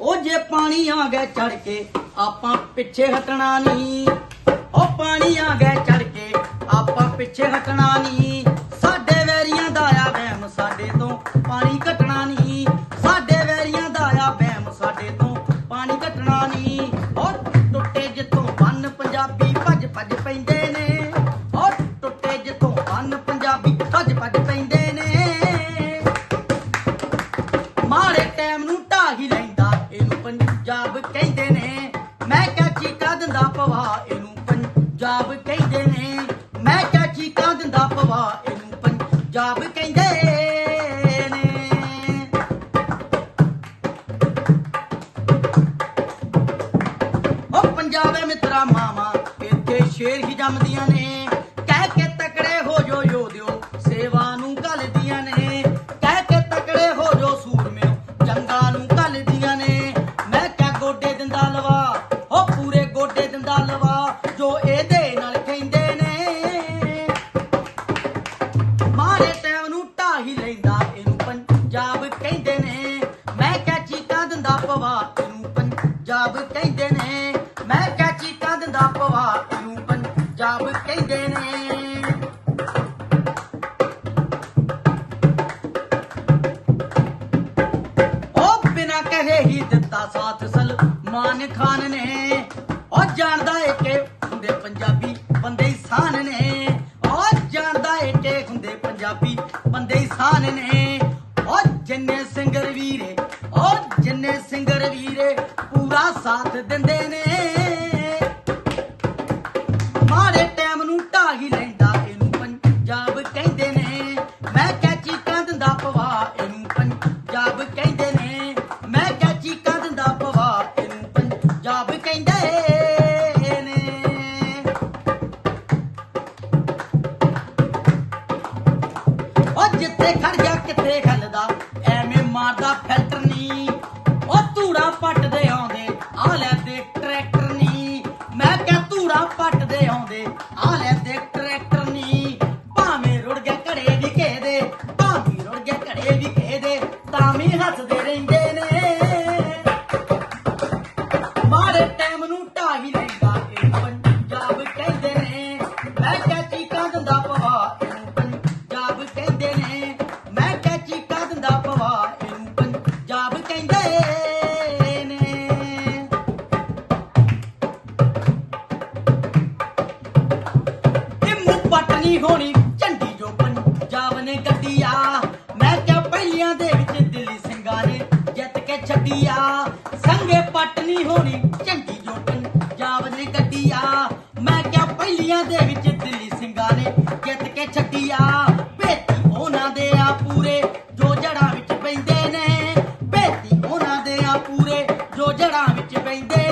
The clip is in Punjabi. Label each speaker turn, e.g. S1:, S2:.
S1: ਉਹ ਜੇ ਪਾਣੀ ਆ ਗਿਆ ਚੜ ਕੇ, ਆਪਾਂ ਪਿੱਛੇ ਹਟਣਾ ਨਹੀਂ। ਉਹ ਪਾਣੀ ਆ ਗਿਆ ਚੜ ਕੇ, ਆਪਾਂ ਪਿੱਛੇ ਹਟਣਾ ਨਹੀਂ। ਪਵਾ ਇਹਨੂੰ ਪੰਜਾਬ ਕਹਿੰਦੇ ਨੇ। ਮੈਂ ਕਿਹਾ ਚੀਕਾਂ ਦਿੰਦਾ ਪਵਾ ਇਹਨੂੰ ਪੰਜਾਬ ਕਹਿੰਦੇ ਨੇ। ਉਹ ਪੰਜਾਬੇ ਮਿੱਤਰਾ, ਮਾਵਾ ਇੱਥੇ ਸ਼ੇਰ ਹੀ ਜੰਮਦੀਆਂ ਨੇ। ਮਾਰੇ ਟਾਈਮ ਨੂੰ ਢਾਹ ਹੀ ਲੈਂਦਾ ਇਹਨੂੰ ਪੰਜਾਬ ਕਹਿੰਦੇ ਨੇ। ਮੈਂ ਕਿਹਾ ਚੀਕਾਂ ਦਿੰਦਾ ਪਵਾ ਇਹਨੂੰ ਪੰਜਾਬ ਕਹਿੰਦੇ ਨੇ। ਮੈਂ ਕਿਹਾ ਚੀਕਾਂ ਦਿੰਦਾ ਪਵਾ ਇਹਨੂੰ ਪੰਜਾਬ ਕਹਿੰਦੇ ਨੇ। ਉਹ ਬਿਨਾ ਕਹੇ ਹੀ ਦਿੱਤਾ ਸਾਥ ਸਲਮਾਨ ਖਾਨ ਨੇ। ਉਹ ਜਾਣਦਾ ਏ ਕਿ ਸਾਥ ਦਿੰਦੇ ਨੇ। ਮਾੜੇ ਟਾਈਮ ਨੂੰ ਢਾਹ ਹੀ ਲੈਂਦਾ, ਇਹਨੂੰ ਪੰਜਾਬ ਕਹਿੰਦੇ ਨੇ। ਮੈਂ ਕਿਆ ਚੀਕਾਂ ਦਿੰਦਾ ਪਵਾ ਇਹਨੂੰ ਪੰਜਾਬ ਕਹਿੰਦੇ ਨੇ। ਮੈਂ ਕਿਹਾ ਚੀਕਾਂ ਦਿੰਦਾ ਪਵਾ ਇਹਨੂੰ ਪੰਜਾਬ ਕਹਿੰਦੇ ਉਹ ਜਿੱਥੇ ਖੜ ਗਿਆ ਪੱਟਦੇ ਆਉਂਦੇ ਆ ਲੈ ਦੇ ਸੰਗੇ ਪਟਣੀ ਹੋਣੀ ਝੰਡੀ ਜੋ ਪੰਜਾਬ ਨੇ ਗੱਡੀ ਆ ਮੈਂ ਕਿਹਾ ਪਹਿਲੀਆਂ ਦੇ ਵਿੱਚ ਦਿੱਲੀ ਸਿੰਘਾਂ ਨੇ ਜਿੱਤ ਕੇ ਛੱਡੀ ਆ ਭੇਤੀ ਉਹਨਾਂ ਦੇ ਆ ਪੂਰੇ ਜੋ ਜੜਾਂ ਵਿੱਚ ਪੈਂਦੇ ਨੇ। ਭੇਤੀ ਉਹਨਾਂ ਦੇ ਆ ਪੂਰੇ ਜੋ ਜੜਾਂ ਵਿੱਚ ਪੈਂਦੇ